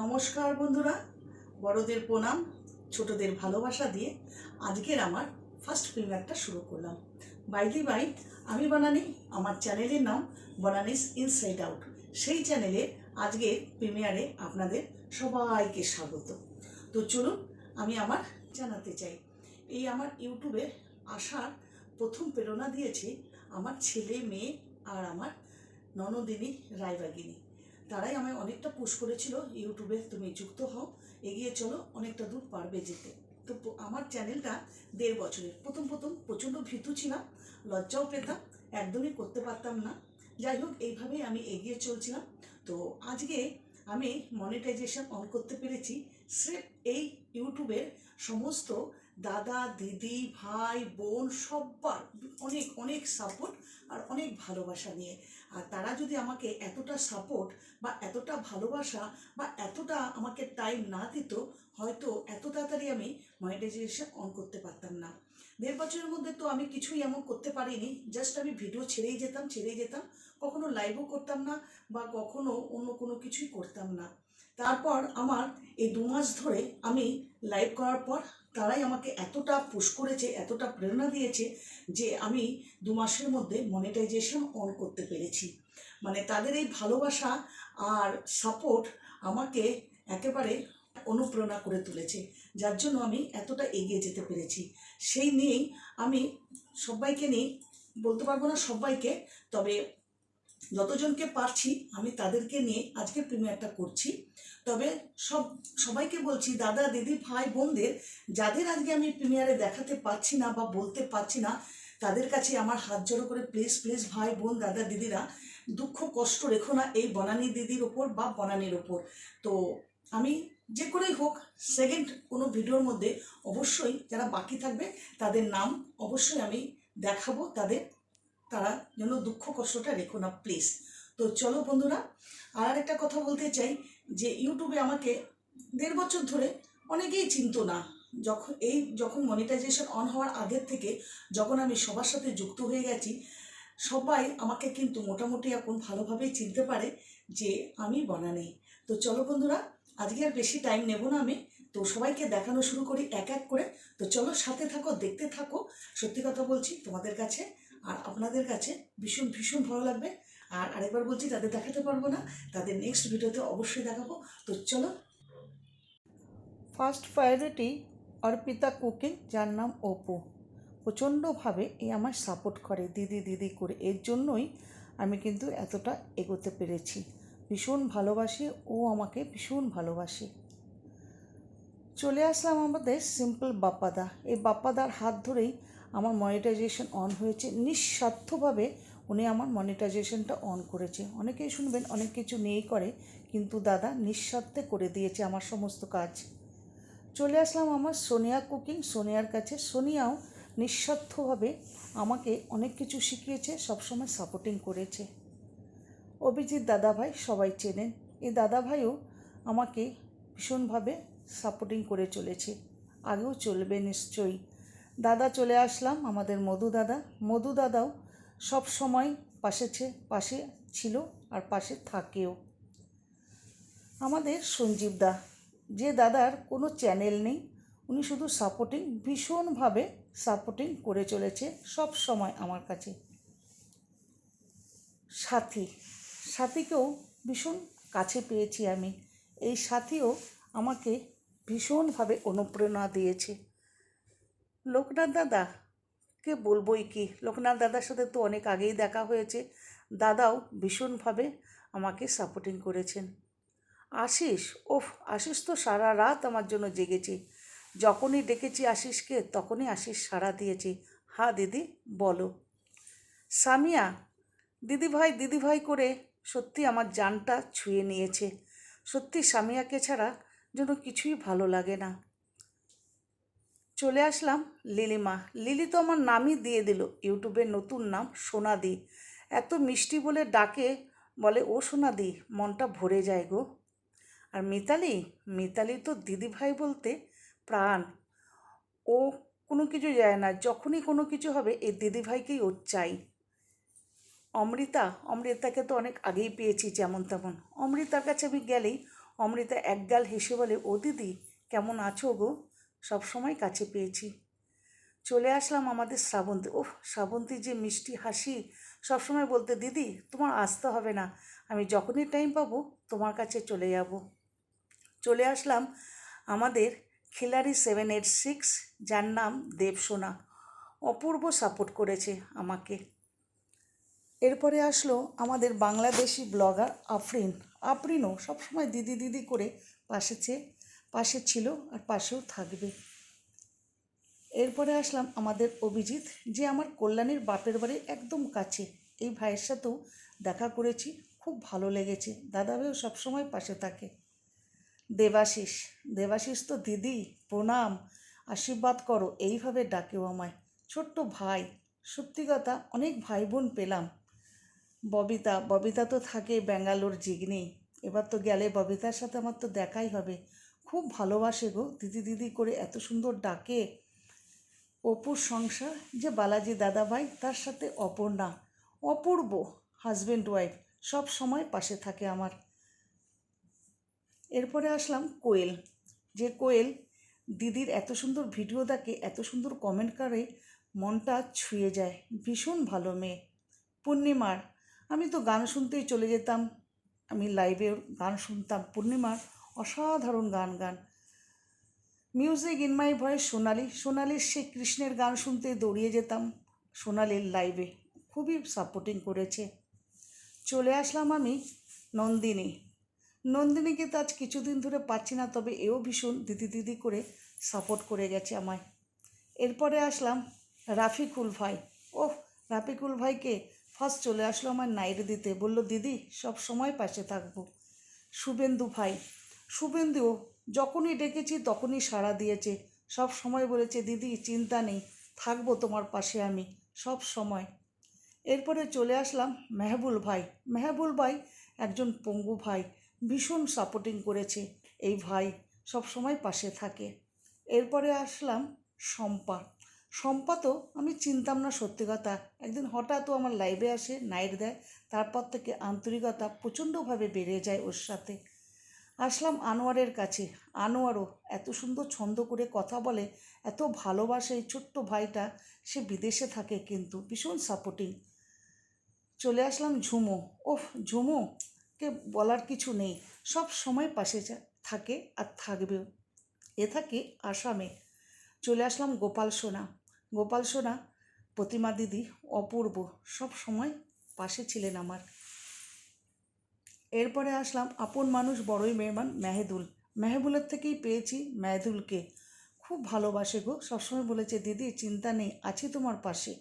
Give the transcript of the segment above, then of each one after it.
নমস্কার বন্ধুরা, বড়দের প্রণাম, ছোটদের ভালোবাসা দিয়ে আজকের আমার ফার্স্ট প্রিমিয়ারটা শুরু করলাম। বাইদি বাই আমি বানানি, আমার চ্যানেলের নাম বনানিস ইনসাইড আউট সেই চ্যানেলে আজকের প্রিমিয়ারে আপনাদের সবাইকে স্বাগত। তো চলুন, আমি আমার জানাতে চাই। এই আমার ইউটিউবে আসার প্রথম প্রেরণা দিয়েছে আমার ছেলে, মেয়ে আর আমার ননদিনী, রায়বাগিনী। তারাই আমায় অনেকটা পুশ করেছিল। ইউটিউবে তুমি যুক্ত হও, এগিয়ে চলো, অনেকটা দূর পারবে যেতে। তো আমার চ্যানেলটা দেড় বছরের। প্রথম প্রথম প্রচণ্ড ভীতু ছিলাম, লজ্জাও পেতাম, একদমই করতে পারতাম না। যাই হোক, এইভাবেই আমি এগিয়ে চলছিলাম। তো আজকে আমি মনিটাইজেশন অন করতে পেরেছি। স্রেফ এই ইউটিউবের সমস্ত দাদা, দিদি, ভাই, বোন সব্বার অনেক অনেক সাপোর্ট আর অনেক ভালোবাসা নিয়ে। আর তারা যদি আমাকে এতটা সাপোর্ট বা এতটা ভালোবাসা বা এতটা আমাকে টাইম না দিত, হয়তো এত তাড়াতাড়ি আমি মনিটাইজেশন অন করতে পারতাম না। দেড় বছরের মধ্যে তো আমি কিছুই এমন করতে পারিনি জাস্ট আমি ভিডিও ছেড়েই যেতাম ছেড়েই যেতাম, কখনো লাইভও করতাম না বা কখনো অন্য কোনো কিছুই করতাম না। তারপর আমার এই দু মাস ধরে আমি লাইভ করার পর তারাই আমাকে এতটা পুশ করেছে, এতটা প্রেরণা দিয়েছে যে আমি দু মাসের মধ্যে মনিটাইজেশন অন করতে পেরেছি। মানে তাদের এই ভালোবাসা আর সাপোর্ট আমাকে একেবারে অনুপ্রেরণা করে তুলেছে, যার জন্য আমি এতটা এগিয়ে যেতে পেরেছি। সেই নিয়েই আমি সবাইকে নিয়ে, বলতে পারব না সবাইকে, তবে যতজনকে পারছি, আমি তাদেরকে নিয়ে আজকে প্রিমিয়ারটা করছি। তবে সব, সবাইকে বলছি, দাদা, দিদি, ভাই, বোনদের, যাদের আজকে আমি প্রিমিয়ারে দেখাতে পারছি না বা বলতে পারছি না, তাদের কাছে আমার হাত জড়ো করে প্লিজ প্লিজ ভাই, বোন, দাদা, দিদিরা, দুঃখ, কষ্ট রেখো না এই বনানী দিদির ওপর বা বনানীর ওপর। তো আমি যে করেই হোক সেকেন্ড কোনো ভিডিওর মধ্যে অবশ্যই যারা বাকি থাকবে, তাদের নাম অবশ্যই আমি দেখাবো, তাদের তারা যেন দুঃখ কষ্টটা রেখো না প্লিজ তো চলো বন্ধুরা, আর একটা কথা বলতে চাই যে ইউটিউবে আমাকে দেড় বছর ধরে অনেকেই চিনতো না। যখন এই যখন মনিটাইজেশন অন হওয়ার আগের থেকে যখন আমি সবার সাথে যুক্ত হয়ে গেছি, সবাই আমাকে কিন্তু মোটামুটি এখন ভালোভাবেই চিনতে পারে যে আমি বনানি। তো চলো বন্ধুরা, আজকে আর বেশি টাইম নেব না আমি। তো সবাইকে দেখানো শুরু করি এক এক করে। তো চলো সাথে থাকো, দেখতে থাকো। সত্যি কথা বলছি, তোমাদের কাছে আর আপনাদের কাছে ভীষণ ভীষণ ভালো লাগবে। আর আরেকবার বলছি, তাদের দেখাতে পারব না। তাদের নেক্সট ভিডিওতে অবশ্যই দেখাবো। তো চলো। ফার্স্ট প্রায়োরিটি অর্পিতা কুকিং, যার নাম অপু। প্রচণ্ডভাবে এ আমার সাপোর্ট করে দিদি দিদি করে। এর জন্যই আমি কিন্তু এতটা এগোতে পেরেছি। ভীষণ ভালোবাসি, ও আমাকে ভীষণ ভালোবাসে। চলে আসলাম আমাদের সিম্পল বাপ্পাদা। এই বাপ্পাদার হাত ধরেই আমার মনিটাইজেশন অন হয়েছে। নিঃস্বার্থভাবে উনি আমার মনিটাইজেশনটা অন করেছে। অনেকেই শুনবেন, অনেক কিছু নিয়েই করে, কিন্তু দাদা নিঃস্বার্থে করে দিয়েছে আমার সমস্ত কাজ। চলে আসলাম আমার সোনিয়া কুকিং সোনিয়ার কাছে। সোনিয়াও নিঃস্বার্থভাবে আমাকে অনেক কিছু শিখিয়েছে, সবসময় সাপোর্টিং করেছে। অভিজিৎ দাদাভাই সবাই চেনেন। এই দাদাভাইও আমাকে ভীষণভাবে সাপোর্টিং করে চলেছে। আগেও চলবে নিশ্চয়ই। দাদা চলে আসলাম, আমাদের মধু দাদা। মধু দাদাও সব সময় পাশে পাশে ছিল আর পাশে থাকেও। আমাদের সঞ্জীব দা, যে দাদার কোনো চ্যানেল নেই, উনি শুধু সাপোর্টিং ভীষণভাবে সাপোর্টিং করে চলেছে সব সময় আমার কাছে। সাথী, সাথীকেও ভীষণ কাছে পেয়েছি আমি। এই সাথীও আমাকে ভীষণভাবে অনুপ্রেরণা দিয়েছে। লোকনাথ দাদা? কে বলবোই কি? লোকনাথ দাদার সাথে তো অনেক আগেই দেখা হয়েছে। দাদাও ভীষণভাবে আমাকে সাপোর্টিং করেছেন। আশিস? ওফ, আশিস তো সারা রাত আমার জন্য জেগেছে। যখনই ডেকেছি আশিসকে, তখনই আশিস সাড়া দিয়েছি। হা, দিদি, বলো। সামিয়া? দিদিভাই দিদিভাই করে সত্যি আমার জানটা ছুঁয়ে নিয়েছে। সত্যি সামিয়াকে ছাড়া যেন কিছুই ভালো লাগে না। চলে আসলাম লিলিমা। লিলি তো আমার নামই দিয়ে দিল, ইউটিউবের নতুন নাম সোনাদি। এত মিষ্টি বলে ডাকে, বলে, ও সোনাদি, মনটা ভরে যায় গো। আর মিতালি মিতালি তো দিদিভাই বলতে প্রাণ। ও কোনো কিছু যায় না, যখনই কোনো কিছু হবে এই দিদিভাইকেই ওর চাই। অমৃতা, অমৃতাকে তো অনেক আগেই পেয়েছি যেমন তেমন। অমৃতার কাছে আমি গেলেই অমৃতা একগাল হেসে বলে, ও দিদি, কেমন আছো গো? সবসময় কাছে পেয়েছি। চলে আসলাম আমাদের শ্রাবন্তী। ওহ শ্রাবন্তী যে মিষ্টি হাসি সবসময় বলতে, দিদি, তোমার আসতে হবে না। আমি যখনই টাইম পাবো, তোমার কাছে চলে যাব। চলে আসলাম আমাদের খিলাড়ি সেভেন এইট সিক্স যার নাম দেবসোনা। অপূর্ব সাপোর্ট করেছে আমাকে। এরপরে আসলো আমাদের বাংলাদেশি ব্লগার আফরিন। আফরিনও সবসময় দিদি দিদি করে পাশে ছে পাশে ছিল আর পাশেও থাকবে। এরপরে আসলাম আমাদের অভিজিৎ, যে আমার কল্যাণীর বাপের বাড়ির একদম কাছে। এই ভাইয়ের সাথেও দেখা করেছি, খুব ভালো লেগেছে। দাদা ভাইও সবসময় পাশে থাকে। দেবাশিস দেবাশিস তো দিদি, প্রণাম, আশীর্বাদ করো, এইভাবে ডাকেও আমায়। ছোট্ট ভাই, সত্যি কথা অনেক ভাই বোন পেলাম। ববিতা ববিতা তো থাকে ব্যাঙ্গালোর জিগনি এবার তো গেলে ববিতার সাথে আমার তো দেখাই হবে। খুব ভালোবাসে গো। দিদি দিদি করে এত সুন্দর ডাকে অপুর সংসার। যে বালাজি দাদাভাই, তার সাথে অপর্ণা, অপূর্ব হাজব্যান্ড ওয়াইফ সব সময় পাশে থাকে আমার। এরপরে আসলাম কোয়েল। যে কোয়েল দিদির এত সুন্দর ভিডিও দেখে, এত সুন্দর কমেন্ট করে, মনটা ছুঁয়ে যায়। ভীষণ ভালো মেয়ে। পূর্ণিমার। আমি তো গান শুনতেই চলে যেতাম। আমি লাইভে গান শুনতাম। পূর্ণিমার অসাধারণ গান গান। Music in my voice Sonali. সোনালির সেই কৃষ্ণের গান শুনতে দৌড়িয়ে যেতাম সোনালির লাইভে খুবই সাপোর্টিং করেছে। চলে আসলাম আমি নন্দিনী। নন্দিনীকে তো আজ কিছুদিন ধরে পাচ্ছি না, তবে এও ভীষণ দিদি দিদি করে সাপোর্ট করে গেছে আমায়। এরপরে আসলাম রাফিকুল ভাই। ওহ, রাফিকুল ভাইকে ফার্স্ট চলে আসলো আমার নাইট দিতে। বলল, দিদি, সব সময় পাশে থাকব। শুভেন্দু ভাই শুভেন্দুও যখনই ডেকেছি তখনই সাড়া দিয়েছে। সব সময় বলেছে, দিদি, চিন্তা নেই, থাকব তোমার পাশে আমি, সব সময়। এরপরে চলে আসলাম মেহবুল ভাই। মেহবুল ভাই একজন পঙ্গু ভাই, ভীষণ সাপোর্টিং করেছে এই ভাই, সব সময় পাশে থাকে। এরপরে আসলাম শম্পা। শম্পা তো আমি চিনতাম না, সত্যি কথা। একদিন হঠাৎ ও আমার লাইভে আসে নাইট দেয়, তারপর থেকে আন্তরিকতা প্রচণ্ডভাবে বেড়ে যায় ওর সাথে। আসলাম আনোয়ারের কাছে। আনোয়ারও এত সুন্দর ছন্দ করে কথা বলে, এত ভালোবাসে এই ছোট্ট ভাইটা, সে বিদেশে থাকে কিন্তু, ভীষণ সাপোর্টিং চলে আসলাম ঝুমো। ওহ ঝুমোকে বলার কিছু নেই। সব সময় পাশে থাকে আর থাকবেও এ থাকে আসামে। চলে আসলাম গোপাল সোনা। গোপাল সোনা, প্রতিমা দিদি, অপূর্ব, সব সময় পাশে ছিলেন আমার। এরপরে আসলাম আপন মানুষ বড়ই মেহমান মেহেদুল। মেহবুলের থেকেই পেয়েছি মেহেদুলকে। খুব ভালোবাসে গো। সবসময় বলেছে, দিদি, চিন্তা নেই, আছি তোমার পাশে।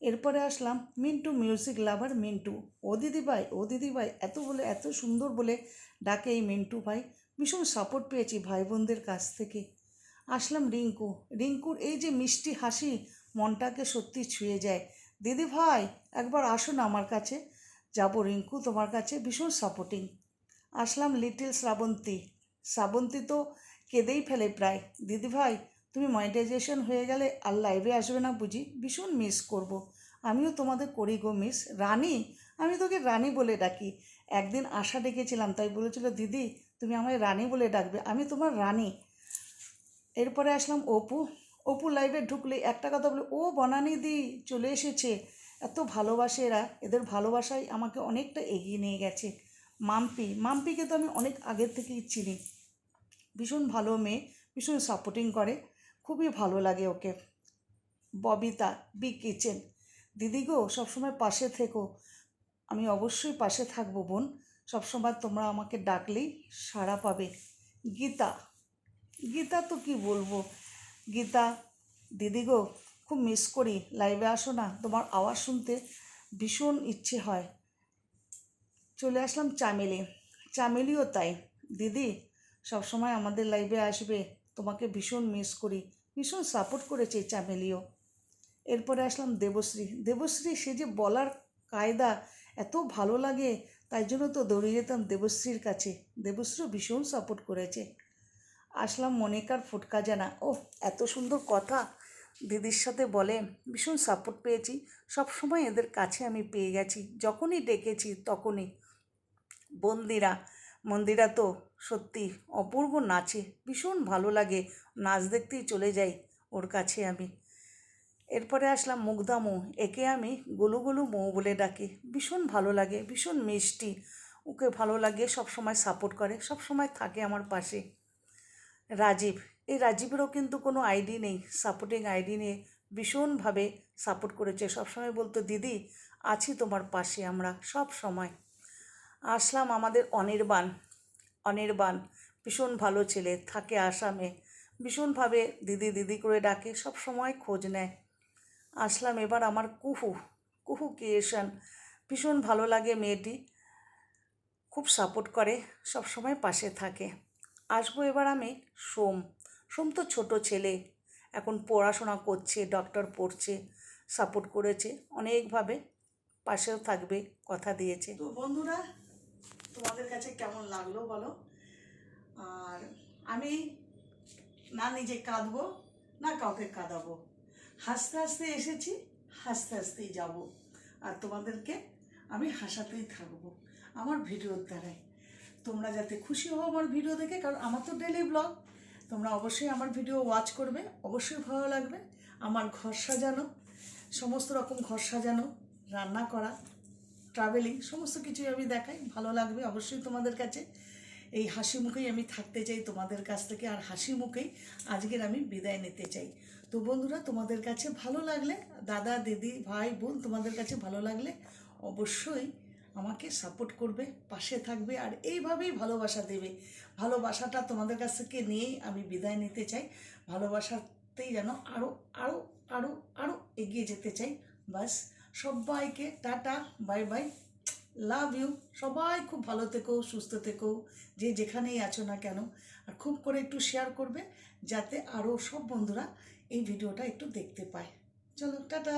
এরপরে আসলাম মিন্টু মিউজিক লাভার মিন্টু। ও দিদি ভাই, ও দিদি ভাই, এত বলে, এত সুন্দর বলে ডাকে এই মিন্টু ভাই। ভীষণ সাপোর্ট পেয়েছি ভাই বোনদের কাছ থেকে। আসলাম রিঙ্কু। রিঙ্কুর এই যে মিষ্টি হাসি মনটাকে সত্যি ছুঁয়ে যায়। দিদি ভাই, একবার আসো না আমার কাছে। যাব রিঙ্কু, তোমার কাছে ভীষণ সাপোর্টিং আসলাম লিটিল শ্রাবন্তী। শ্রাবন্তী তো কেঁদেই ফেলে প্রায়। দিদি ভাই, তুমি মনিটাইজেশন হয়ে গেলে আর লাইভে আসবে না বুঝি? ভীষণ মিস করব। আমিও তোমাদের করি গো মিস রানী? আমি তোকে রানী বলে ডাকি। একদিন আশা ডেকেছিলাম, তাই বলেছিল, দিদি, তুমি আমায় রানী বলে ডাকবে। আমি তোমার রানী। এরপরে আসলাম অপু। অপু লাইভে ঢুকলে একটা কথা বলে, ও বনানি দি, চলে এসেছে। এত ভালোবাসে এরা, এদের ভালোবাসায় আমাকে অনেকটা এগিয়ে নিয়ে গেছে। মাম্পি, মাম্পিকে তো আমি অনেক আগের থেকেই চিনি। ভীষণ ভালো মেয়ে, ভীষণ সাপোর্টিং করে, খুবই ভালো লাগে ওকে। ববিতা বি কিচেন দিদি গো, সবসময় পাশে থেকো। আমি অবশ্যই পাশে থাকব বোন। সবসময় তোমরা আমাকে ডাকলেই সাড়া পাবে। গীতা গীতা তো কি বলব? গীতা, দিদি গো খুব মিস করি। লাইভে আসো না, তোমার আওয়াজ শুনতে ভীষণ ইচ্ছে হয়। চলে আসলাম চামেলি। চামেলিও তাই। দিদি, সবসময় আমাদের লাইভে আসবে, তোমাকে ভীষণ মিস করি। ভীষণ সাপোর্ট করেছে চামেলিও। এরপরে আসলাম দেবশ্রী। দেবশ্রী, সে যে বলার কায়দা এত ভালো লাগে, তাই জন্য তো দৌড়িয়ে যেতাম দেবশ্রীর কাছে। দেবশ্রীও ভীষণ সাপোর্ট করেছে। আসলাম মনিকার ফুটকা জানা। ও এত সুন্দর কথা। দিদির সাথে বলে, ভীষণ সাপোর্ট পেয়েছি। সব সময় এদের কাছে আমি পেয়ে গেছি। যখনই ডেকেছি তখনই। বন্দিরা, মন্দিরা তো সত্যি অপূর্ব নাচে। ভীষণ ভালো লাগে নাচ দেখতেই চলে যাই ওর কাছে আমি। এরপরে আসলাম মুগ্ধা মৌ একে আমি গোলু গোলু মৌ বলে ডাকি। ভীষণ ভালো লাগে, ভীষণ মিষ্টি। ওকে ভালো লাগে, সব সময় সাপোর্ট করে, সব সময় থাকে আমার পাশে। রাজীব এই রাজীবেরও কিন্তু কোনো আইডি নেই সাপোর্টিং আইডি নিয়ে ভীষণভাবে সাপোর্ট করেছে। সবসময় বলতো, দিদি, আছি তোমার পাশে আমরা সব সময়। আসলাম আমাদের অনির্বাণ। অনির্বাণ ভীষণ ভালো ছেলে, থাকে আসামে। ভীষণভাবে দিদি দিদি করে ডাকে, সব সময় খোঁজ নেয়। আসলাম এবার আমার কুহু কুহু ক্রিয়েশন ভীষণ ভালো লাগে মেয়েটি, খুব সাপোর্ট করে, সব সময় পাশে থাকে। আসব এবার আমি সোম। সোম তো ছোটো ছেলে। এখন পড়াশোনা করছে ডক্টর পড়ছে সাপোর্ট করেছে, অনেকভাবে পাশেও থাকবে, কথা দিয়েছে। তো বন্ধুরা, তোমাদের কাছে কেমন লাগল বলো? আর আমি না নিজে কাঁদবো, না কাউকে কাঁদাবো। হাসতে হাসতে এসেছি, হাসতে হাসতেই যাব। আর তোমাদেরকে আমি হাসাতেই থাকব আমার ভিডিওর দ্বারাই তোমরা যাতে খুশি হও আমার ভিডিও দেখে, কারণ আমার তো ডেলি ব্লগ তোমরা অবশ্যই আমার ভিডিও ওয়াচ করবে, অবশ্যই ভালো লাগবে। আমার ঘর সাজানো, সমস্ত রকম ঘর সাজানো, রান্না করা ট্রাভেলিং সমস্ত কিছুই আমি দেখাই। ভালো লাগবে অবশ্যই তোমাদের কাছে। এই হাসি মুখেই আমি থাকতে চাই তোমাদের কাছ থেকে, আর হাসি মুখেই আজকের আমি বিদায় নিতে চাই। তো বন্ধুরা, তোমাদের কাছে ভালো লাগলে, দাদা, দিদি, ভাই, বোন তোমাদের কাছে ভালো লাগলে অবশ্যই আমাকে সাপোর্ট করবে, পাশে থাকবে আর এইভাবেই ভালোবাসা দেবে। ভালোবাসাটা তোমাদের কাছ থেকে নিয়েই আমি বিদায় নিতে চাই। ভালোবাসাতেই যেন আরও আরও আরও আরও এগিয়ে যেতে চাই। বাস, সবাইকে tata, bye bye. Love you সবাই খুব ভালো থেকো, সুস্থ থেকো, যে যেখানেই আছো না কেন। আর খুব করে একটু শেয়ার করবে, যাতে আরও সব বন্ধুরা এই ভিডিওটা একটু দেখতে পায়। চলো, টাটা।